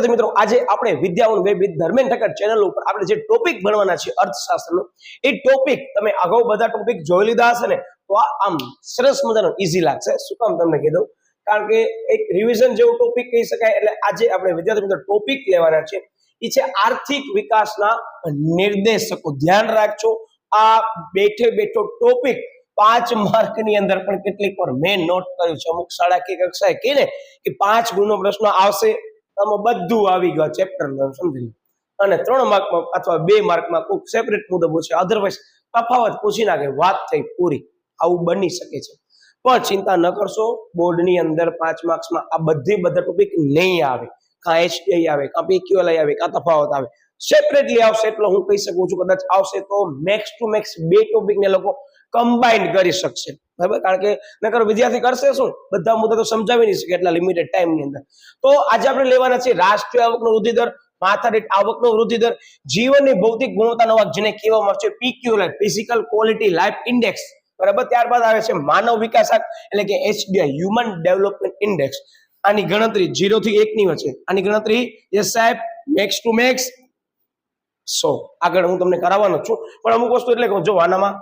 વિદ્યાર્થી મિત્રો, આજે આપણે Vidyavan web with Dharmen Thakkar channel ઉપર આપણે જે ટોપિક ભણવાના છે અર્થશાસ્ત્રનો, એ ટોપિક તમે અગાઉ બધા ટોપિક જોઈ લીધા હશે ને, તો આ આમ સરસ મજાનો ઈઝી લાગશે. શું કામ તમને કીધું કારણ કે એક રિવિઝન જેવો ટોપિક કહી શકાય, એટલે આજે આપણે વિદ્યાર્થી મિત્રો ટોપિક લેવાના છે. એ છે આર્થિક વિકાસના નિર્દેશકો. ધ્યાન રાખજો, આ બેઠે બેઠો ટોપિક પાંચ માર્કની અંદર પણ કેટલીક વાર મેં નોટ કર્યું છે. અમુક શાળા કે કક્ષાએ કહીને કે પાંચ ગુણનો પ્રશ્ન આવશે. આમાં બધું આવી ગયું ચેપ્ટર સમજી લો. અને ત્રણ માર્કમાં અથવા બે માર્કમાં કોઈક સેપરેટ મુદ્દો પૂછે. અધરવાઇઝ તફાવત પૂછી નાખે, વાત થઈ પૂરી. આવું બની શકે છે. પણ ચિંતા ન કરશો, બોર્ડની અંદર પાંચ માર્ક્સમાં આ બધી બધા ટોપિક નહીં આવે. કાં એચડીઆઈ આવે કાં પીક્યુએલઆઈ આવે કાં તફાવત આવે. સેપરેટલી આવશે એટલે હું કહી શકું છું, કદાચ આવશે તો મેક્સ ટુ મેક્સ બે ટોપિકને લોકો કમ્બાઈન કરી શકશે. બરાબર? કારણ કે નકર વિદ્યાર્થી કરશે શું? બધા મુદ્દા તો સમજાવી નહીં શકે એટલા લિમિટેડ ટાઈમની અંદર. તો આજે આપણે લેવાના છે રાષ્ટ્રીય આવકનો વૃદ્ધિ માથા દીઠ આવકનો વૃદ્ધિ જીવનની ભૌતિક ગુણવત્તાનો વાક જેને કહેવામાં આવે છે PQL physical quality life index બરાબર? ત્યારબાદ આવે છે માનવ વિકાસક, એટલે કે એચડીઆઈ હ્યુમન ડેવલપમેન્ટ ઇન્ડેક્સ આની ગણતરી 0 થી 1 વચ્ચે આની ગણતરી યસ સાહેબ મેક્સ ટુ મેક્સ સો. આગળ હું તમને કરાવવાનો છું. પણ અમુક વસ્તુ એટલે જો આનામાં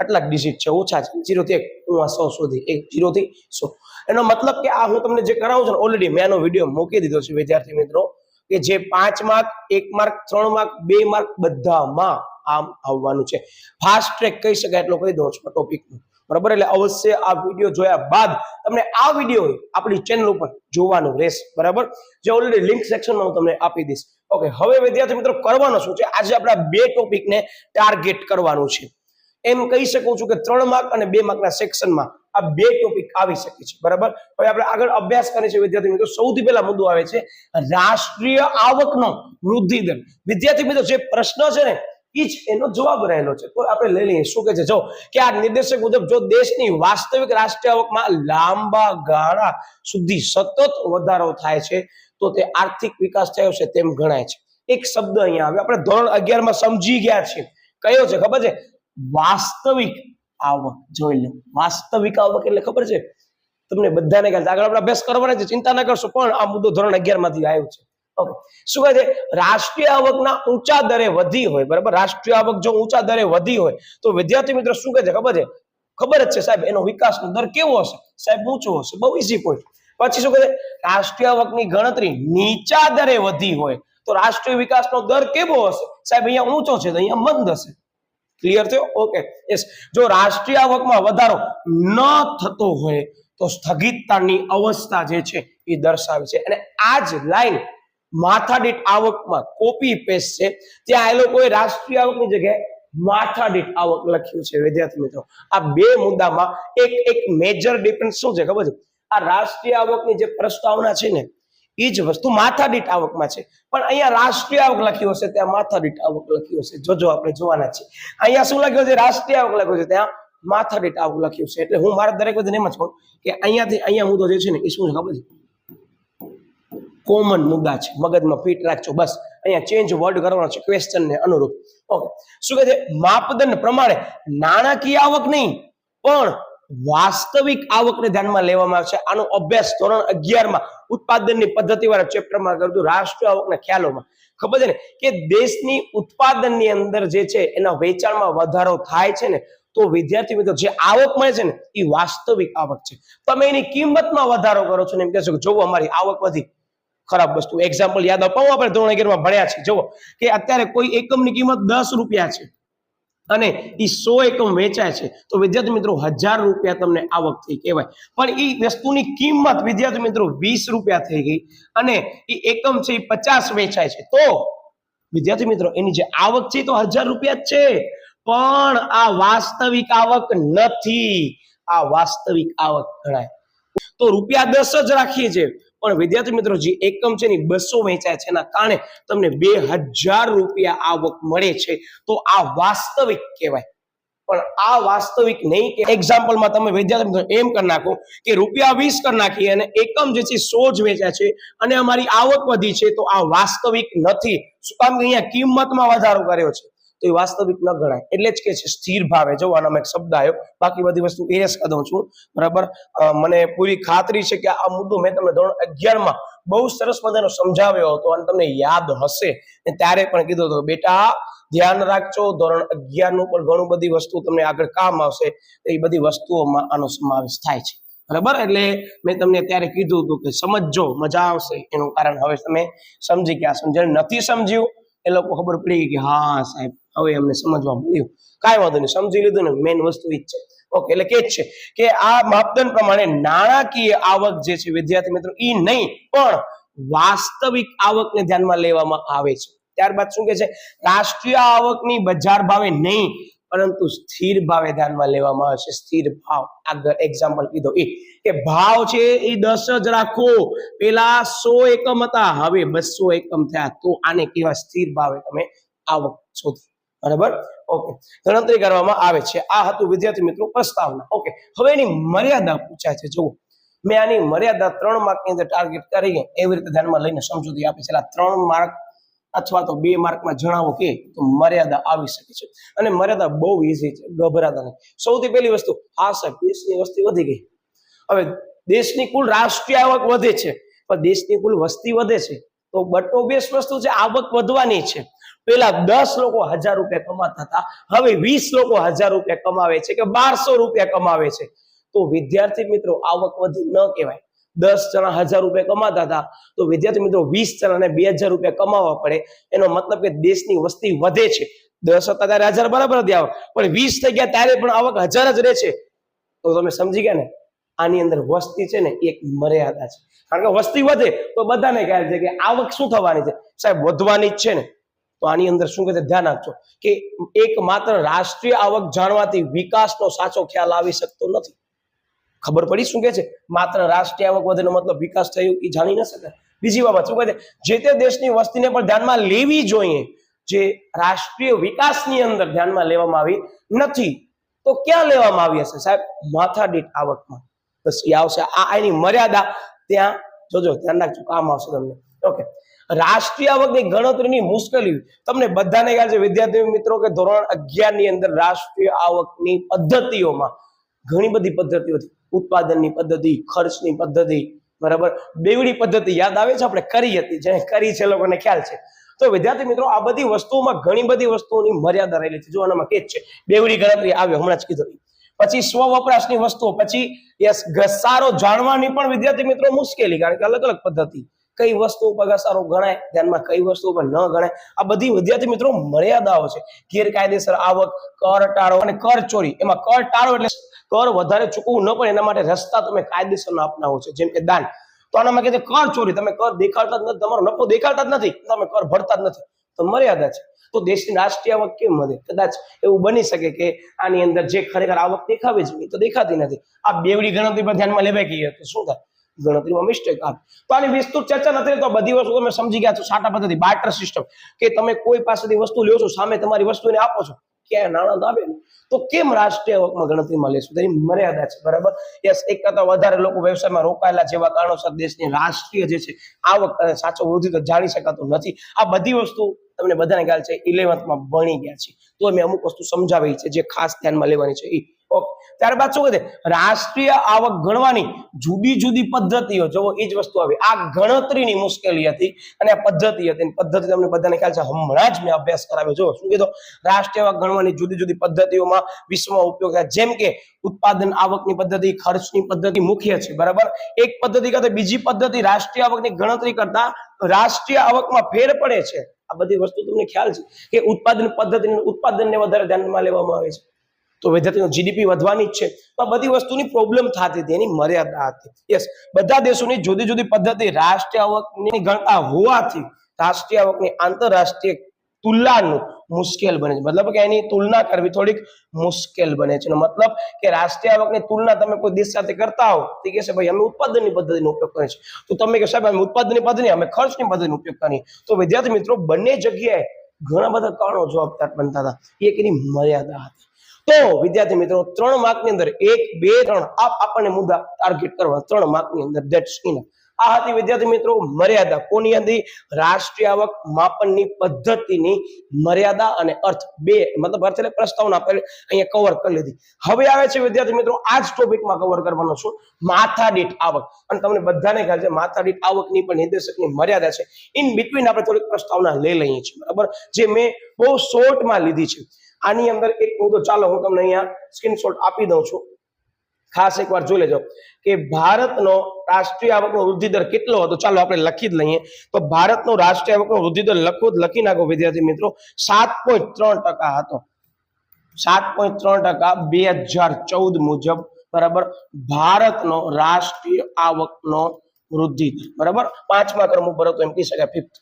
આટલા ડિજિટ છે? ઓછા છે. જીરોથી એક હું આ સો સુધી. એક જીરો થી સો. એનો મતલબ કે આ હું તમને જે કરાવું છું ઓલરેડી મેં આનો વીડિયો મૂકી દીધો છે, વિદ્યાર્થી મિત્રો, કે જે પાંચ માર્ક એક માર્ક ત્રણ માર્ક બે માર્ક બધામાં આમ આવવાનું છે. ફાસ્ટ ટ્રેક કહી શકાય એટલો કહી દઉં છું ટોપિકનું બરાબર? એટલે અવશ્ય આ વીડિયો જોયા બાદ તમને આ વીડિયો આપણી ચેનલ ઉપર જોવાનું રહેશે. બરાબર? જે ઓલરેડી લિંક સેક્શનમાં હું તમને આપી દઈશ. ઓકે હવે વિદ્યાર્થી મિત્રો, કરવાનું શું છે? આજે આપણા બે ટોપિકને ટાર્ગેટ કરવાનું છે. એમ કહી શકું છું કે ત્રણ માર્ક અને બે માર્કના સેક્શનમાં આ બે ટોપિક આવી શકે છે. બરાબર? હવે આપણે આગળ અભ્યાસ કરીએ છીએ વિદ્યાર્થી મિત્રો. સૌથી પહેલા મુદ્દો આવે છે રાષ્ટ્રીય આવકનો વૃદ્ધિ દર. વિદ્યાર્થી મિત્રો, જે પ્રશ્ન છે ને, ઈ જ એનો જવાબ રહેલો છે. તો આપણે લઈ લઈએ. શું કે છે? જો, કે આ નિર્દેશક મુજબ જો દેશની વાસ્તવિક રાષ્ટ્રીય આવકમાં લાંબા ગાળા સુધી સતત વધારો થાય છે, તો તે આર્થિક વિકાસ થયો છે તેમ ગણાય છે. એક શબ્દ અહીંયા આવે. આપણે ધોરણ અગિયારમાં સમજી ગયા છીએ. કયો છે? ખબર છે? વાસ્તવિક આવક જોઈ લો. વાસ્તવિક આવક એટલે ખબર છે? તમને બધાને ખ્યાલ આગળ આપણે અભ્યાસ કરવાના છે, ચિંતા ના કરશો, પણ આ મુદ્દો ધોરણ અગિયારમાંથી આવ્યો છે. શું કહે છે? રાષ્ટ્રીય આવકના ઊંચા દરે વધી હોય, બરાબર? રાષ્ટ્રીય આવક જો ઊંચા દરે વધી હોય, તો વિદ્યાર્થી મિત્રો શું કહે છે? ખબર છે? ખબર જ છે સાહેબ, એનો વિકાસનો દર કેવો હશે? સાહેબ, ઊંચો હશે, બહુ ઈઝી પોઈન્ટ પછી શું કહે છે? રાષ્ટ્રીય આવકની ગણતરી નીચા દરે વધી હોય, તો રાષ્ટ્રીય વિકાસનો દર કેવો હશે? સાહેબ, અહીંયા ઊંચો છે, તો અહીંયા મંદ હશે. ક્લિયર થયો? ઓકે યસ જો રાષ્ટ્રીય આવકમાં વધારો ન થતો હોય, તો સ્થગિતતાની અવસ્થા જે છે, એ દર્શાવે છે. અને આ જ લાઈન માથાદીઠ આવકમાં કોપી પેસ્ટ છે. ત્યાં એ લોકોએ રાષ્ટ્રીય આવકની જગ્યાએ માથાદીઠ આવક લખ્યું છે, વિદ્યાર્થી મિત્રો. આ બે મુદ્દામાં એક એક મેજર ડિફરન્સ શું છે ખબર છે? આ રાષ્ટ્રીય આવકની જે પ્રસ્તાવના છે ને એ જ વસ્તુ માથાદીઠ આવકમાં છે. પણ અહીંયા રાષ્ટ્રીય આવક લખ્યું હશે, ત્યાં માથાદીઠ આવક લખ્યું હશે. જોજો આપણે જોવાના છે. અહીંયા શું લખ્યું છે? રાષ્ટ્રીય આવક લખ્યું છે. ત્યાં માથાદીઠ આવક લખ્યું છે. એટલે હું મારા દરેક બધાને એમ જ કહું કે અહીંયાથી અહીંયા મુદ્દો જે છે ને, એ શું ખબર છે? કોમન મુદ્દા છે. મગજમાં ફિટ રાખજો. બસ. અહીંયા ચેન્જ વર્ડ કરવાનો છે. ક્વેશ્ચન ને અનુરૂપ. ઓકે શું કહે છે? માપદંડ પ્રમાણે નાણાકીય આવક નહીં, પણ વાસ્તવિક આવકને ધ્યાનમાં લેવામાં આવશે. આનો અભ્યાસ ધોરણ અગિયારમાં ઉત્પાદનની પદ્ધતિવાળા ચેપ્ટરમાં કરતું રાષ્ટ્રીય આવકના ખ્યાલોમાં. ખબર છે ને કે દેશની ઉત્પાદનની અંદર જે છે એના વેચાણમાં વધારો થાય છે ને, તો વિદ્યાર્થી મિત્રો જે આવક મળે છે ને, એ વાસ્તવિક આવક છે. તમે એની કિંમતમાં વધારો કરો છો ને એમ કહેશો કે જોવો અમારી આવક વધી ખરાબ વસ્તુ. એક્ઝામ્પલ યાદ અપાવું? આપણે ધોરણ અગિયારમાં ભણ્યા છે જુઓ કે અત્યારે કોઈ એકમની કિંમત દસ રૂપિયા છે. અને એ સો એકમ વેચાય છે. તો વિદ્યાર્થી મિત્રો, હજાર રૂપિયા તમને આવક થઈ કહેવાય. પણ એ વસ્તુની કિંમત વિદ્યાર્થી મિત્રો વીસ રૂપિયા થઈ ગઈ અને એ એકમ છે એ પચાસ વેચાય છે. તો વિદ્યાર્થી મિત્રો, એની જે આવક છે તો હજાર રૂપિયા જ છે. પણ આ વાસ્તવિક આવક નથી. આ વાસ્તવિક આવક ગણાય. તો રૂપિયા દસ જ રાખીએ છીએ. પણ વિદ્યાર્થી મિત્રો જે એકમ છે ને બસો વેચાય છે, એના કારણે તમને બે હજાર રૂપિયા આવક મળે છે. તો આ વાસ્તવિક કહેવાય. પણ આ વાસ્તવિક નહીં કે એક્ઝામ્પલમાં તમે વિદ્યાર્થી મિત્રો એમ કરી નાખો કે રૂપિયા વીસ કરી નાખીએ અને એકમ જે છે સો જ વેચ્યા છે અને અમારી આવક વધી છે, તો આ વાસ્તવિક નથી. શું કામ અહીંયા કિંમતમાં વધારો કર્યો છે? તો એ વાસ્તવિક ન ગણાય. એટલે જ કે છે, સ્થિર ભાવે. જો આનામાં એક શબ્દ આવ્યો, બાકી બધી વસ્તુ એરેસ કરી દઉં છું. બરાબર? મને પૂરી ખાતરી છે કે આ મુદ્દો મેં તમને ધોરણ અગિયારમાં બહુ સરસ મજાનો સમજાવ્યો હતો અને તમને યાદ હશે. ને ત્યારે પણ કીધું હતું, બેટા, ધ્યાન રાખજો, ધોરણ અગિયારનું પણ ઘણું બધી વસ્તુ તમને આગળ કામ આવશે. એ બધી વસ્તુઓમાં આનો સમાવેશ થાય છે. બરાબર? એટલે મેં તમને ત્યારે કીધું હતું કે સમજજો, મજા આવશે. એનું કારણ હવે તમે સમજી ગયા સમજણ નથી સમજ્યું, એ લોકો ખબર પડી કે, હા, સાહેબ હવે અમને સમજવા મળ્યું. કાંઈ વાંધો નહીં, સમજી લીધું ને મેઇન વસ્તુ એ જ છે. ઓકે એટલે કે છે કે આ માપદંડ પ્રમાણે નાણાકીય આવક જે છે, વિદ્યાર્થી મિત્રો એ નહીં, પણ વાસ્તવિક આવકને ધ્યાનમાં લેવામાં આવે છે. ત્યારબાદ શું કે છે? રાષ્ટ્રીય આવકની બજાર ભાવે નહીં, પરંતુ સ્થિર ભાવે ધ્યાનમાં લેવામાં આવે છે. સ્થિર ભાવ. આગળ એક્ઝામ્પલ કીધો એ કે ભાવ છે એ દસ જ રાખો. પેલા સો એકમ હતા, હવે બસો એકમ થયા. તો આને કેવા સ્થિર ભાવે તમે આવક શોધી. બરાબર? ઓકે. ગણતરી કરવામાં આવે છે. આ હતું વિદ્યાર્થી મિત્રો પ્રસ્તાવના. ઓકે. હવે એની મર્યાદા પૂછાય છે. જુઓ. મેં આની મર્યાદા ત્રણ માર્કની અંદર ટાર્ગેટ કરી. એવી રીતે ધ્યાનમાં લઈને સમજૂતી આપી છે. એટલે ત્રણ માર્ક અથવા તો બે માર્કમાં જણાવો કે તો મર્યાદા આવી શકે છે. અને મર્યાદા બહુ ઈઝી છે. ગભરાતા નહીં. સૌથી પહેલી વસ્તુ, હા સાહેબ, દેશની વસ્તી વધી ગઈ. હવે દેશની કુલ રાષ્ટ્રીય આવક વધે છે. પણ દેશની કુલ વસ્તી વધે છે. તો બટો બેસ વસ્તુ છે, આવક વધવાની છે. પેલા દસ લોકો હજાર રૂપિયા કમાતા હતા, હવે વીસ લોકો હજાર રૂપિયા કમાવે છે કે બારસો રૂપિયા કમાવે છે. તો વિદ્યાર્થી મિત્રો, આવક વધી ન કહેવાય. દસ જણા હજાર રૂપિયા કમાતા હતા, તો વિદ્યાર્થી મિત્રો, વીસ જણાને બે હજાર રૂપિયા કમાવા પડે. એનો મતલબ કે દેશની વસ્તી વધે છે. દસ હતા ત્યારે હજાર બરાબર હતી આવક, પણ વીસ થઈ ગયા ત્યારે પણ આવક હજાર જ રહે છે. તો તમે સમજી ગયા ને? આની અંદર વસ્તી છે ને એક મર્યાદા છે. કારણ કે વસ્તી વધે તો બધાને ખ્યાલ છે કે આવક શું થવાની છે? સાહેબ, વધવાની જ છે ને. તો આની અંદર શું કહે ધ્યાન આપજો કે એક માત્ર રાષ્ટ્રીય આવક જાણવાથી વિકાસનો સાચો ખ્યાલ આવી શકતો નથી. ખબર પડી શું કે છે? માત્ર રાષ્ટ્રીય આવક વધેનો મતલબ વિકાસ થયો એ જાણી ન શકાય. બીજી બાબત શું કહે છે? જે તે દેશની વસ્તીને પણ ધ્યાનમાં લેવી જોઈએ, જે રાષ્ટ્રીય વિકાસની અંદર ધ્યાનમાં લેવામાં આવી નથી, તો ક્યાં લેવામાં આવી હશે? સાહેબ, માથાદીઠ આવકમાં. બસ એ આવશે. આ એની મર્યાદા ત્યાં જોજો, ધ્યાન રાખજો કામ આવશે તમને. ઓકે રાષ્ટ્રીય આવકની ગણતરીની મુશ્કેલી. તમને બધાને ખ્યાલ છે વિદ્યાર્થી મિત્રો, કે ધોરણ અગિયારની અંદર રાષ્ટ્રીય આવકની પદ્ધતિઓમાં ઘણી બધી પદ્ધતિઓ ઉત્પાદનની પદ્ધતિ, ખર્ચની પદ્ધતિ, બરાબર? બેવડી પદ્ધતિ યાદ આવે છે? આપણે કરી હતી, જેને કરી છે લોકોને ખ્યાલ છે. તો વિદ્યાર્થી મિત્રો, આ બધી વસ્તુઓમાં ઘણી બધી વસ્તુઓની મર્યાદા રહેલી છે. જો આનામાં કે જ છે. બેવડી ગણતરી આવ્યો, હમણાં જ કીધું પછી સ્વ વપરાશની વસ્તુઓ, પછી ઘસારો જાણવાની પણ વિદ્યાર્થી મિત્રો મુશ્કેલી, કારણ કે અલગ અલગ પદ્ધતિ. કઈ વસ્તુ ઉપર ઘસારો ગણાય, ધ્યાનમાં કઈ વસ્તુ ઉપર ન ગણાય. આ બધી વિદ્યાર્થી મિત્રો મર્યાદાઓ છે. ગેરકાયદેસર આવક, કર ટાળો અને કર ચોરી. એમાં કર ટાળો એટલે કર વધારે ચૂકવું ન પડે, એના માટે રસ્તા તમે કાયદેસર અપનાવો છો. જેમ કે દાન. તો આનામાં માટે કર ચોરી. તમે કર દેખાડતા જ નથી, તમારો નફો દેખાડતા જ નથી, તમે કર ભરતા જ નથી. તો મર્યાદા છે. તો દેશની રાષ્ટ્રીય આવક કેમ વધે? કદાચ એવું બની શકે કે આની અંદર જે ખરેખર આવક દેખાવી જોઈએ તો દેખાતી નથી. આ બેવડી ગણતરી પર ધ્યાનમાં લેવાય ગઈ તો શું થાય? ગણતરીમાં મિસ્ટેક આવે. તો આની વિસ્તૃત ચર્ચા નથી તો બધી વસ્તુ તમે સમજી ગયા છો. સાટા પદ્ધતિ બાર્ટર સિસ્ટમ કે તમે કોઈ પાસેથી વસ્તુ લ્યો છો, સામે તમારી વસ્તુને આપો છો. ક્યાં નાણાં આવે ને તો કેમ રાષ્ટ્રીય આવકમાં ગણતરીમાં લેશું? તેની મર્યાદા છે. બરાબર? યસ એક કરતા વધારે લોકો વ્યવસાયમાં રોકાયેલા જેવા કારણોસર દેશની રાષ્ટ્રીય જે છે, આવક અને સાચો વૃદ્ધિ તો જાણી શકાતું નથી. આ બધી વસ્તુ તમને બધાને ખ્યાલ છે, ઇલેવન્થમાં ભણી ગયા છે તો મેં અમુક વસ્તુ સમજાવી છે જે ખાસ ધ્યાનમાં લેવાની છે. ત્યારબાદ શું કહે રાષ્ટ્રીય આવક ગણવાની જુદી જુદી પદ્ધતિઓ. જુઓ એ જ વસ્તુ આવી. આ ગણતરીની મુશ્કેલી હતી અને આ પદ્ધતિ હતી. પદ્ધતિ તમને બધાને ખ્યાલ છે, હમણાં જ મેં અભ્યાસ કરાવ્યો. જો શું કીધો? રાષ્ટ્રીય આવક ગણવાની જુદી જુદી પદ્ધતિઓમાં વિશ્વમાં ઉપયોગ થાય. જેમ કે, ઉત્પાદન આવકની પદ્ધતિ, ખર્ચની પદ્ધતિ મુખ્ય છે. બરાબર? એક પદ્ધતિ કરતા બીજી પદ્ધતિ રાષ્ટ્રીય આવકની ગણતરી કરતા રાષ્ટ્રીય આવકમાં ફેર પડે છે. આ બધી વસ્તુ તમને ખ્યાલ છે કે ઉત્પાદન પદ્ધતિ ઉત્પાદનને વધારે ધ્યાનમાં લેવામાં આવે છે. તો વિદ્યાર્થીનો જીડીપી વધવાની જ છે. આ બધી વસ્તુની પ્રોબ્લેમ થતી હતી, એની મર્યાદા હતી. યસ બધા દેશોની જુદી જુદી પદ્ધતિ રાષ્ટ્રીય આવકની ગણતા હોવાથી રાષ્ટ્રીય આવકની આંતરરાષ્ટ્રીય તુલનાનું મુશ્કેલ બને છે. મતલબ કે એની તુલના કરવી થોડીક મુશ્કેલ બને છે. મતલબ કે રાષ્ટ્રીય આવકની તુલના તમે કોઈ દેશ સાથે કરતા હો, તો કહેશે ભાઈ, અમે ઉત્પાદનની પદ્ધતિનો ઉપયોગ કરીએ છીએ. તો તમે કે સાહેબ, અમે ઉત્પાદનની પદ્ધતિ, અમે ખર્ચની પદ્ધતિનો ઉપયોગ કરીએ. તો વિદ્યાર્થી મિત્રો, બંને જગ્યાએ ઘણા બધા કારણો જવાબદાર બનતા હતા. એક એની મર્યાદા હતી. તો વિદ્યાર્થી મિત્રો, ત્રણ માર્કની અંદર એક, બે, ત્રણ આપણને મુદ્દા ટાર્ગેટ કરવા. ત્રણ માર્કની અંદર દેટ્સ ઇન આ હતી, વિદ્યાર્થી મિત્રો, મર્યાદા. કોની હતી? રાષ્ટ્રીય આવક માપનની પદ્ધતિની મર્યાદા અને અર્થ. બે, મતલબ અર્થ એટલે પ્રસ્તાવના આપણે અહીંયા કવર કરી લીધી. હવે આવે છે, વિદ્યાર્થી મિત્રો, આ જ ટોપિકમાં કવર કરવાનો છું. માથાદીઠ આવક. અને તમને બધાને ખ્યાલ છે માથાદીઠ આવકની પણ નિર્દેશકની મર્યાદા છે. ઇન બિટવીન આપણે થોડીક પ્રસ્તાવના લઈ લઈએ છીએ, બરાબર? જે મેં બહુ શોર્ટમાં લીધી છે. આની અંદર એક મુદ્દો, ચાલો હું તમને અહીંયા સ્ક્રીનશોટ આપી દઉં છું. ખાસ એકવાર જોઈ લેજો કે ભારતનો રાષ્ટ્રીય આવકનો વૃદ્ધિ દર કેટલો હતો? ચાલો આપણે લખી જ લઈએ. તો ભારતનો રાષ્ટ્રીય આવકનો વૃદ્ધિ દર લખો જ, લખી નાખો વિદ્યાર્થી મિત્રો. સાત પોઈન્ટ ત્રણ ટકા હતો. સાત પોઈન્ટ ત્રણ ટકા બે હજાર ચૌદ મુજબ, બરાબર, ભારતનો રાષ્ટ્રીય આવકનો વૃદ્ધિ દર, બરાબર? પાંચમા ક્રમ ઉપર હતો એમ કહી શકાય. ફિફ્થ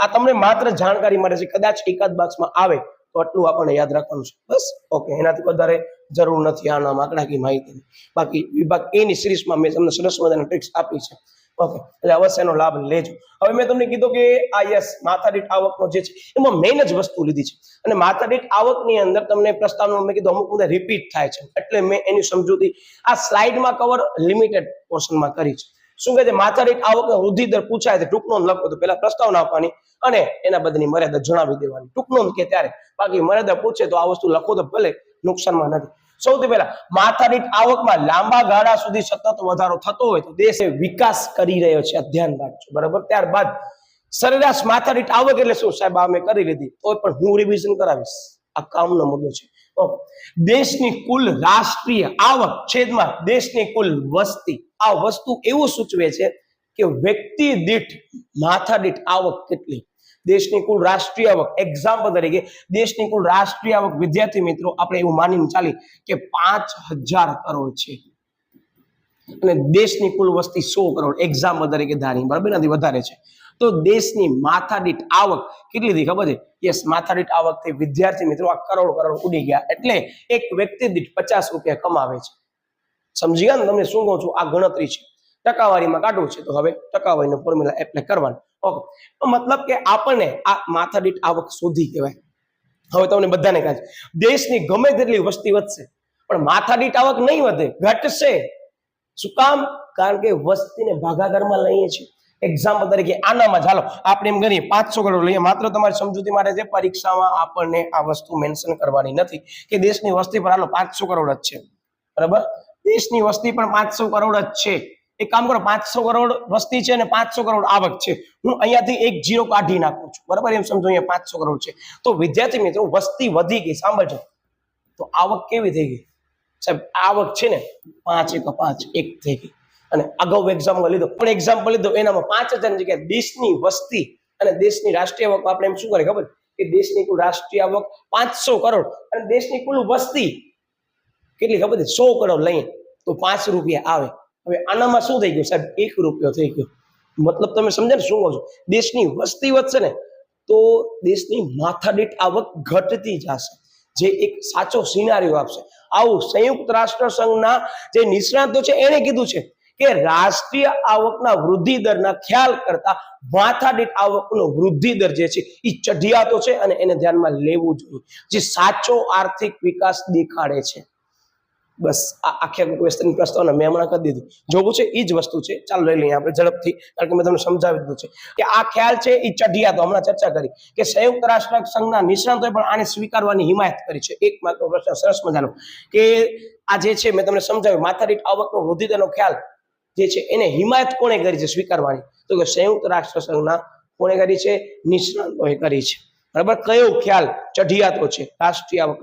આ તમને માત્ર જાણકારી મળે છે. કદાચ એકાદ બોક્સમાં આવે તો આટલું આપણને યાદ રાખવાનું છે. બસ ઓકે એનાથી વધારે જરૂર નથી આના આંકડાકીય માહિતી બાકી વિભાગ એની સિરીઝમાં મેં તમને સરસ મજાની ટ્રિક્સ આપી છે. ઓકે એટલે અવશ્ય એનો લાભ લેજો. હવે મેં તમને કીધું કે આ યસ માથાદીઠ આવકનો જે છે, એમાં મેઇન જ વસ્તુ લીધી છે. અને માથાદીઠ આવકની અંદર તમને પ્રસ્તાવનો મેં કીધું અમુક મુદ્દે રિપીટ થાય છે. એટલે મેં એની સમજૂતી આ સ્લાઇડમાં કવર લિમિટેડ પોર્શનમાં કરી છે. શું કહે છે? માથાદીઠ આવકનો વૃદ્ધિ દર પૂછાય છે ટૂંક નોંધ લખો તો પેલા પ્રસ્તાવના આપવાની અને એના બધાની મર્યાદા જણાવી દેવાની. ટૂંક નોંધ કે ત્યારે. બાકી મર્યાદા પૂછે તો આ વસ્તુ લખો તો ભલે, નુકસાનમાં નથી. સૌથી પહેલા, માથાદીઠ આવકમાં લાંબા ગાળા સુધી સતત વધારો થતો હોય તો દેશ વિકાસ કરી રહ્યો છે ધ્યાન રાખજો. બરાબર? ત્યારબાદ, સરેરાશ માથાદીઠ આવક એટલે શું? સાહેબ, આ મેં કરી લીધી. તો પણ હું રિવિઝન કરાવીશ. આ કામનો મુદ્દો છે. દેશની કુલ રાષ્ટ્રીય આવક, છેદમાં દેશની કુલ વસ્તી. આ વસ્તુ એવું સૂચવે છે કે વ્યક્તિ દીઠ, માથા દીઠ આવક કેટલી? દેશની કુલ રાષ્ટ્રીય આવક એક્ઝામ્પલ તરીકે દેશની કુલ રાષ્ટ્રીય આવક, વિદ્યાર્થી મિત્રો, આપણે એવું માનીને ચાલી કે પાંચ હજાર કરોડ છે. અને દેશની કુલ વસ્તી સો કરોડ એક્ઝામ્પલ તરીકે ધારી, બરાબર? એનાથી વધારે છે. તો દેશની માથાદીઠ આવક કેટલી હતી ખબર છે? યસ, માથાદીઠ આવકથી વિદ્યાર્થી મિત્રો, આ કરોડ કરોડ ઉડી ગયા. એટલે એક વ્યક્તિ દીઠ પચાસ રૂપિયા કમાવે છે. સમજી ગયા ને તમને શું કહું છું? આ ગણતરી છે. ટકાવારીમાં કાઢવું છે તો હવે ટકાવારીનો ફોર્મ્યુલા એપ્લાય કરવાનો. ઓકે તો મતલબ કે આપણને આ માથાદીઠ આવક શોધી કહેવાય. હવે તમને બધાને કહે દેશની ગમે તેટલી વસ્તી વધશે, પણ માથાદીઠ આવક નહીં વધે, ઘટશે. શું કામ? કારણ કે વસ્તીને ભાગાકારમાં લઈએ છીએ. એક્ઝામ્પલ તરીકે આનામાં ચાલો, આપણે એમ કરીએ પાંચસો કરોડ લઈએ. માત્ર તમારી સમજૂતી માટે છે, પરીક્ષામાં આપણને આ વસ્તુ મેન્શન કરવાની નથી. કે દેશની વસ્તી પર હાલો, પાંચસો કરોડ જ છે. બરાબર? દેશની વસ્તી પણ પાંચસો કરોડ જ છે. એક કામ કરો, પાંચસો કરોડ વસ્તી છે અને પાંચસો કરોડ આવક છે. હું અહીંયાથી એક જીરો કાઢી નાખું છું. બરાબર? એમ સમજો, અહીંયા પાંચસો કરોડ છે. તો વિદ્યાર્થી મિત્રો, વસ્તી વધી ગઈ. સાંભળજો. તો આવક કેવી થઈ ગઈ? સાહેબ, આવક છે ને, પાંચ એક પાંચ, એક થઈ ગઈ. અને અગાઉ એક્ઝામ્પલ લીધો. પણ એક્ઝામ્પલ લીધો, એનામાં પાંચ હજારની જગ્યાએ દેશની વસ્તી અને દેશની રાષ્ટ્રીય આવક આપણે એમ શું કરે ખબર? કે દેશની કુલ રાષ્ટ્રીય આવક પાંચસો કરોડ અને દેશની કુલ વસ્તી કેટલી ખબર છે? સો કરોડ લઈએ તો પાંચ રૂપિયા આવે. હવે આનામાં શું થઈ ગયું સાહેબ? એક રૂપિયો થઈ ગયો. મતલબ તમે સમજે ને શું કહો છો? દેશની વસ્તી વધશે ને તો દેશની માથાદીઠ આવક ઘટતી જશે. જે એક સાચો સિનારીઓ આપશે. આવું સંયુક્ત રાષ્ટ્ર સંઘના જે નિષ્ણાતો છે એણે કીધું છે કે રાષ્ટ્રીય આવકના વૃદ્ધિ દરના ખ્યાલ કરતા માથાદીઠ આવકનો વૃદ્ધિ દર જે છે એ ચઢિયાતો છે અને એને ધ્યાનમાં લેવું જોઈએ. જે સાચો આર્થિક વિકાસ દેખાડે છે. બસ, આ આખે આખું ક્વેશ્ચન પ્રસ્તાવના મેં હમણાં કરી દીધું. જોવું છે એ જ વસ્તુ છે. ચાલો લઈ લઈએ આપણે ઝડપથી, કારણ કે મેં તમને સમજાવી દીધું છે. કે આ ખ્યાલ છે એ ચઢિયાતો. હમણાં ચર્ચા કરી કે સંયુક્ત રાષ્ટ્ર સંઘના નિષ્ણાંતોએ પણ આને સ્વીકારવાની હિમાયત કરી છે. એક માત્ર પ્રશ્ન સરસ મજાનો. કે આ જે છે, મેં તમને સમજાવ્યું, માથાદીઠ આવકનો વૃદ્ધિ તેનો ખ્યાલ જે છે એને હિમાયત કોણે કરી છે સ્વીકારવાની? તો કે સંયુક્ત રાષ્ટ્ર સંઘના કોણે કરી છે? નિષ્ણાંતોએ કરી છે. બરાબર? કયો ખ્યાલ ચઢિયાતો છે? રાષ્ટ્રીય આવક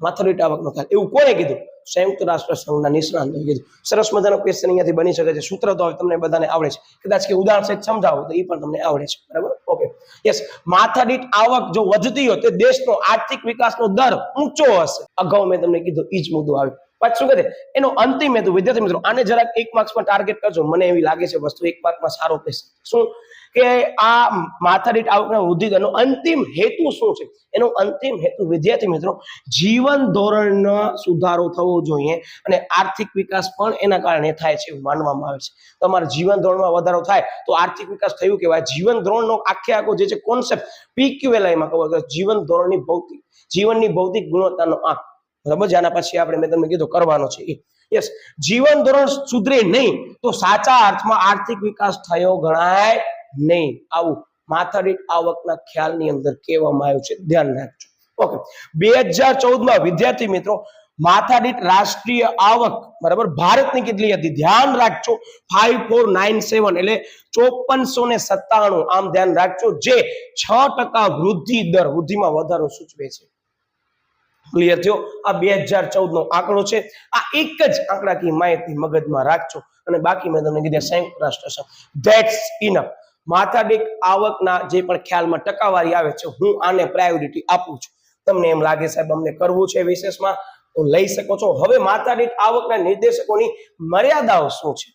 માથાદીઠ આવકનો ખ્યાલ. એવું કોણે કીધું? સંયુક્ત રાષ્ટ્ર સંઘના નિષ્ણાતોએ કીધું. સરસ મજાનો ક્વેશ્ચન અહીંયાથી બની શકે છે. સૂત્ર તો તમને બધાને આવડે છે. કદાચ કે ઉદાહરણ સહિત સમજાવો તો એ પણ તમને આવડે છે. બરાબર? ઓકે યસ માથાદીઠ આવક જો વધતી હોય તો દેશનો આર્થિક વિકાસનો દર ઊંચો હશે. અગાઉ મેં તમને કીધું એ જ મુદ્દો આવ્યો. પાછું શું કહે એનો અંતિમ હેતુ, વિદ્યાર્થી મિત્રો, આને જરાક એક માર્ક્સમાં ટાર્ગેટ કરજો. મને એવી લાગે છે વસ્તુ, એક માર્કમાં સારો થશે શું? કે આ માથાદીઠ આવકના વૃદ્ધિ દરનો અંતિમ હેતુ શું છે? એનો અંતિમ હેતુ, વિદ્યાર્થી મિત્રો, જીવન ધોરણનો સુધારો થવો જોઈએ અને આર્થિક વિકાસ પણ એના કારણે થાય છે એવું માનવામાં આવે છે. તમારા જીવન ધોરણમાં વધારો થાય તો આર્થિક વિકાસ થયું કહેવાય. જીવન ધોરણનો આખે આખો જે છે કોન્સેપ્ટ પીક્યુએલઆઈમાં કહો જીવન ધોરણની ભૌતિક, જીવનની ભૌતિક ગુણવત્તાનો આંક. બરાબર પછી આપણે મેં તમને કીધું કરવાનો છે યસ જીવન ધોરણ સુધરે નહીં તો સાચા અર્થમાં આર્થિક વિકાસ થયો ગણાય નહીં. આવું માથાદીઠ આવકના ખ્યાલની અંદર કહેવામાં આવ્યું છે. ધ્યાન રાખજો. ઓકે બે હજાર ચૌદમાં વિદ્યાર્થી મિત્રો, માથાદીઠ રાષ્ટ્રીય આવક, બરાબર, ભારતની કેટલી હતી? ધ્યાન રાખજો. ફાઈવ ફોર નાઇન સેવન એટલે ચોપનસો ને સત્તાણું. આમ ધ્યાન રાખજો જે છ ટકા વૃદ્ધિ દર, વૃદ્ધિમાં વધારો સૂચવે છે. ક્લિયર થયો. આ બે હજાર ચૌદ નો આંકડો છે. આ એક જ આંકડાકીય માહિતી મગજમાં રાખજો અને બાકી મેં તમને કીધા સંયુક્ત રાષ્ટ્ર ધેટ્સ ઇનફ આવકના જે પણ ખ્યાલમાં ટકાવારી આવે છે, હું આને પ્રાયોરિટી આપું છું. તમને એમ લાગે સાહેબ અમને કરવું છે વિશેષમાં? તો લઈ શકો છો. હવે માથાદીઠ આવકના નિર્દેશકોની મર્યાદાઓ શું છે?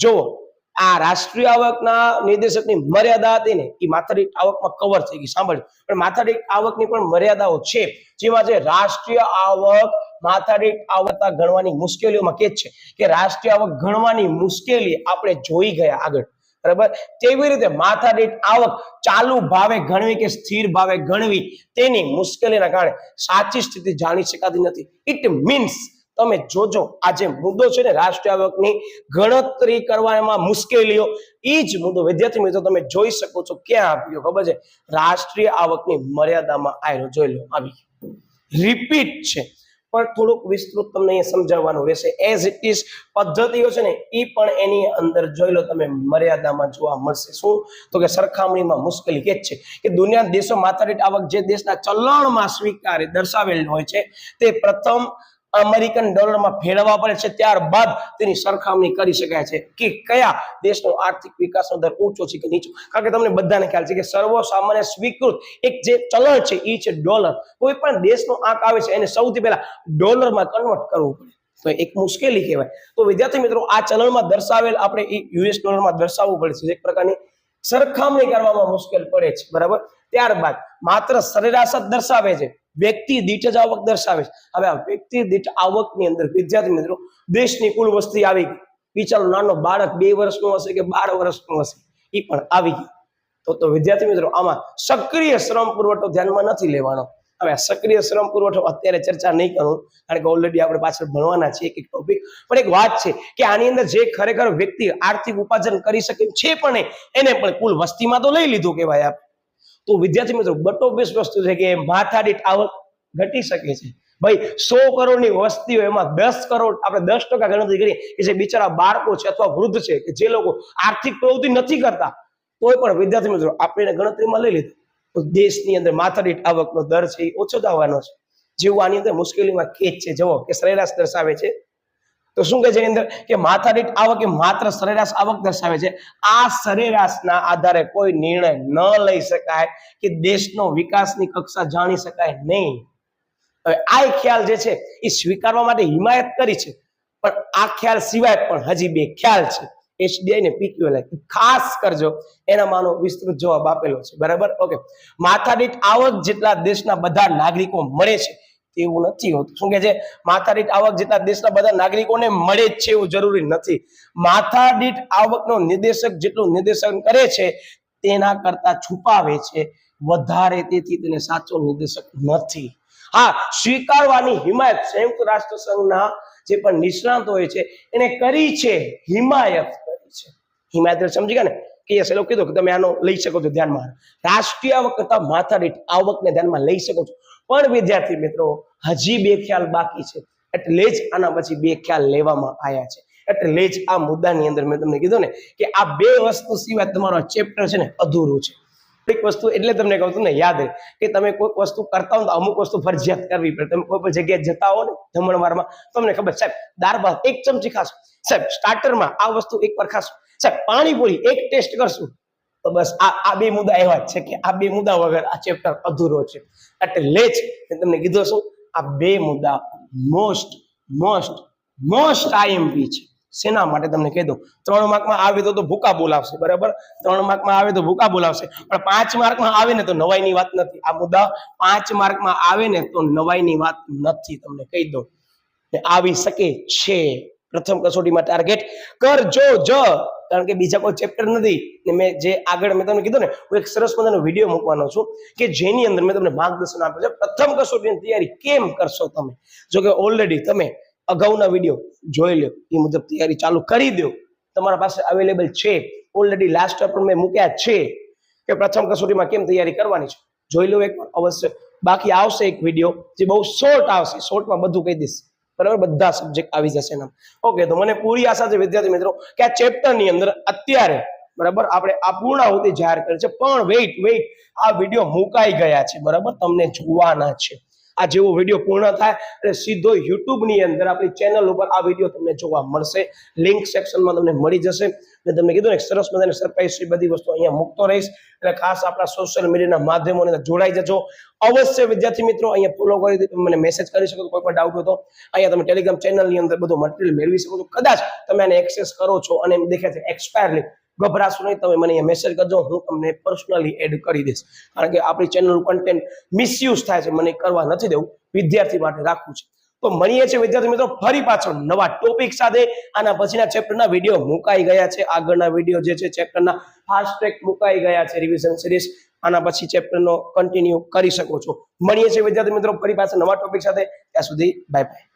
જુઓ આ રાષ્ટ્રીય આવકના નિર્દેશકની મર્યાદા હતી ને એ માથાદીઠ આવકમાં કવર થઈ ગઈ, સાંભળજો. પણ માથાદીઠ આવકની પણ મર્યાદાઓ છે. જેમાં છે રાષ્ટ્રીય આવક માથાદીઠ આવકતા ગણવાની મુશ્કેલીઓમાં કે છે. કે રાષ્ટ્રીય આવક ગણવાની મુશ્કેલી આપણે જોઈ ગયા આગળ. બરાબર? તેવી રીતે માથાદીઠ આવક ચાલુ ભાવે ગણવી કે સ્થિર ભાવે ગણવી, તેની મુશ્કેલીના કારણે સાચી સ્થિતિ જાણી શકાતી નથી. ઇટ મીન્સ તમે જોજો, આ જે મુદ્દો છે ને રાષ્ટ્રીય આવકની ગણતરી કરવામાં મુશ્કેલીઓ એ જ મુદ્દો. વિદ્યાર્થી મિત્રો, તમે જોઈ શકો છો, ક્યાં આપ્યો ખબર છે? રાષ્ટ્રીય આવકની મર્યાદામાં આવેલો જોઈ લો, આવી રિપીટ છે. પણ થોડુંક વિસ્તૃત તમને સમજાવવાનું રહેશે. એઝ ઇટ ઇઝ પદ્ધતિઓ છે ને એ પણ એની અંદર જોઈ લો, તમે મર્યાદામાં જોવા મળશે. શું? તો કે સરખામણીમાં મુશ્કેલી કે છે કે દુનિયા દેશો માથાદીઠ આવક જે દેશના ચલણમાં સ્વીકારે, દર્શાવેલ હોય છે, તે પ્રથમ અમેરિકન ડોલરમાં ફેરવવા પડે છે, ત્યારબાદ તેની સરખામણી કરી શકાય છે કે કયા દેશનો આર્થિક વિકાસનો દર ઊંચો છે કે નીચો. કારણ કે તમને બધાને ખ્યાલ છે કે સર્વસામાન્ય સ્વીકૃત એક જે ચલણ છે એ છે ડોલર. કોઈ પણ દેશનો આંક આવે છે, એને સૌથી પહેલા ડોલરમાં કન્વર્ટ કરવું પડે. તો એક મુશ્કેલી કહેવાય. તો વિદ્યાર્થી મિત્રો, આ ચલણમાં દર્શાવેલ આપણે એ યુએસ ડોલરમાં દર્શાવવું પડે છે. એક પ્રકારની સરખામણી કરવામાં મુશ્કેલ પડે છે. બરાબર? ત્યારબાદ માત્ર સરેરાશ જ દર્શાવે છે. વ્યક્તિ દીઠ જ આવક દર્શાવે છે. હવે આ વ્યક્તિ દીઠ આવકની અંદર, વિદ્યાર્થી મિત્રો, દેશની કુલ વસ્તી આવી ગઈ. વિચારો, નાનો બાળક બે વર્ષનો હશે કે બાર વર્ષનું હશે? એ પણ આવી ગઈ તો તો વિદ્યાર્થી મિત્રો, આમાં સક્રિય શ્રમ પુરવઠો ધ્યાનમાં નથી લેવાનો. હવે સક્રિય શ્રમ પુરવઠો અત્યારે ચર્ચા નહીં કરું, કારણ કે ઓલરેડી આપણે પાછળ ભણવાના છે એક એક ટોપિક પણ એક વાત છે કે આની અંદર જે ખરેખર વ્યક્તિ આર્થિક ઉપાર્જન કરી શકે છે પણ એને પણ કુલ વસ્તીમાં તો લઈ લીધું કહેવાય આપ તો વિદ્યાર્થી મિત્રો, બટો બેસ વસ્તુ છે કે માથાદીઠ આવક ઘટી શકે છે. ભાઈ, સો કરોડની વસ્તી હોય એમાં દસ કરોડ, આપણે દસ ટકા ગણતરી કરીએ કે જે બિચારા બાળકો છે અથવા વૃદ્ધ છે, કે જે લોકો આર્થિક પ્રવૃત્તિ નથી કરતા, તોય પણ વિદ્યાર્થી મિત્રો, આપણે ગણતરીમાં લઈ લીધું. તો દેશની અંદર માથાદીઠ આવકનો દર છે એ ઓછો થવાનો છે. જેવું અંદર મુશ્કેલીમાં ખેંચ છે. જવો કે સરેરાશ દર્શાવે છે તો શું કહે છે એની અંદર? કે માથાદીઠ આવક એ માત્ર સરેરાશ આવક દર્શાવે છે. આ સરેરાશના આધારે કોઈ નિર્ણય ન લઈ શકાય કે દેશનો વિકાસની કક્ષા જાણી શકાય નહીં. હવે આ ખ્યાલ જે છે એ સ્વીકારવા માટે હિમાયત કરી છે. પણ આ ખ્યાલ સિવાય પણ હજી બે ખ્યાલ છે. એસડીઆઈ ને પીક્યુએલઆઈ ખાસ કરજો. એનામાંનો વિસ્તૃત જવાબ આપેલો છે. બરાબર? ઓકે. માથાદીઠ આવક જેટલા દેશના બધા નાગરિકો મળે છે તેવું નથી હોતું. શું કે છે? માથાદીઠ આવક જેટલા દેશના બધા નાગરિકોને મળે છે એવું જરૂરી નથી. માથાદીઠ આવકનો નિર્દેશક જેટલું નિર્દેશન કરે છે, તેના કરતા છુપાવે છે. વધારે તેથી તેને સાચો નિર્દેશક નથી. હા, સ્વીકારવાની હિમાયત સંયુક્ત રાષ્ટ્ર સંઘના જે પણ નિષ્ણાંત હોય છે, એને કરી છે, હિમાયત કરી છે. હિમાયત સમજી ગયા ને? કે કીધું કે તમે આનો લઈ શકો છો ધ્યાનમાં. રાષ્ટ્રીય આવક કરતા માથાદીઠ આવકને ધ્યાનમાં લઈ શકો છો. પણ વિદ્યાર્થી મિત્રો, હજી બે ખ્યાલ બાકી છે. એટલે જ આના પછી બે ખ્યાલ લેવામાં આવ્યા છે. એટલે જ આ મુદ્દાની અંદર મેં તમને કીધું ને કે આ બે વસ્તુ સિવાય તમારો ચેપ્ટર છે ને અધૂરું છે. એક વસ્તુ એટલે તમને કહું છું ને, યાદ રહે કે તમે કોઈક વસ્તુ કરતા હો તો અમુક વસ્તુ ફરજિયાત કરવી પડે. તમે કોઈ પણ જગ્યાએ જતા હો ને જમણવારમાં તમને ખબર સાહેબ દાળ ભાત એક ચમચી ખાશો. સાહેબ સ્ટાર્ટરમાં આ વસ્તુ એક વાર ખાશો. સાહેબ, પાણીપુરી એક ટેસ્ટ કરશું. તો બસ આ આ બે મુદ્દા એવા છે કે આ બે મુદ્દા વગર આ ચેપ્ટર અધૂરો છે. એટલે મેં તમને કીધું શું? આ બે મુદ્દા મોસ્ટ મોસ્ટ મોસ્ટ આઈએમપી છે. શેના માટે તમને કહી દઉં? ત્રણ માર્કમાં આવે તો ભૂકા બોલાવશે, બરાબર? ત્રણ માર્કમાં આવે તો ભૂકા બોલાવશે. પણ પાંચ માર્કમાં આવે ને તો નવાઈની વાત નથી. આ મુદ્દા પાંચ માર્કમાં આવે ને તો નવાઈની વાત નથી, તમને કહી દઉં. આવી શકે છે પ્રથમ કસોટીમાં ટાર્ગેટ કરજો જ. કારણ કે બીજા કોઈ ચેપ્ટર નથી. ને મેં જે આગળ મેં તમને કીધું ને, હું એક સરસ મજાનો વીડિયો મૂકવાનો છું કે જેની અંદર મેં તમને માર્ગદર્શન આપ્યું છે. પ્રથમ કસોટીની તૈયારી કેમ કરશો તમે? જો કે ઓલરેડી તમે અગાઉના વીડિયો જોઈ લો એ મુજબ તૈયારી ચાલુ કરી દો. તમારા પાસે અવેલેબલ છે. ઓલરેડી લાસ્ટ પણ મેં મૂક્યા છે. કે પ્રથમ કસોટીમાં કેમ તૈયારી કરવાની છે? જોઈ લો એક અવશ્ય. બાકી આવશે એક વીડિયો જે બહુ શોર્ટ આવશે. શોર્ટમાં બધું કહી દઈશ. બરાબર? બધા સબ્જેક્ટ આવી જશે એના ઓકે તો મને પૂરી આશા છે વિદ્યાર્થી મિત્રો કે આ ચેપ્ટરની અંદર અત્યારે, બરાબર, આપણે આ પૂર્ણાહુતિ જાહેર કરી છે. પણ વેઇટ વેઇટ આ વીડિયો મુકાઈ ગયા છે, બરાબર? તમને જોવાના છે. આ જેવો વીડિયો પૂર્ણ થાય, એટલે સીધો યુટ્યુબની અંદર આપણી ચેનલ ઉપર આ વીડિયો તમને જોવા મળશે. લિંક સેક્શનમાં તમને મળી જશે. અને તમને કીધું ને, સરસ મજાની સરપ્રાઈઝ બધી વસ્તુ અહીંયા મૂકતો રહીશ. એટલે ખાસ આપણા સોશિયલ મીડિયાના માધ્યમોની અંદર જોડાઈ જજો. અવશ્ય વિદ્યાર્થી મિત્રો, અહીંયા ફોલો કરી દીધું મને મેસેજ કરી શકો કોઈ પણ ડાઉટ હોય તો. અહીંયા તમે ટેલિગ્રામ ચેનલની અંદર બધું મટીરિયલ મેળવી શકો છો. કદાચ તમે આને એક્સેસ કરો છો અને એમ દેખાય છે એક્સપાયરલી ગભરાશો નહીં, તમે મને અહીંયા મેસેજ કરજો, હું તમને પર્સનલી એડ કરી દઈશ. કારણ કે આપણી ચેનલનું કન્ટેન્ટ મિસયુઝ થાય છે, મને કરવા નથી દેવું. વિદ્યાર્થી માટે રાખવું છે. તો મળીએ છીએ વિદ્યાર્થી મિત્રો ફરી પાછળ નવા ટોપિક સાથે. આના પછીના ચેપ્ટરના વીડિયો મુકાઈ ગયા છે. આગળના વીડિયો જે છે ચેપ્ટરના ફાસ્ટ ટ્રેક મુકાઈ ગયા છે રિવિઝન સિરીઝ આના પછી ચેપ્ટરનો કન્ટિન્યુ કરી શકો છો. મળીએ છીએ વિદ્યાર્થી મિત્રો ફરી પાછળ નવા ટોપિક સાથે. ત્યાં સુધી બાય બાય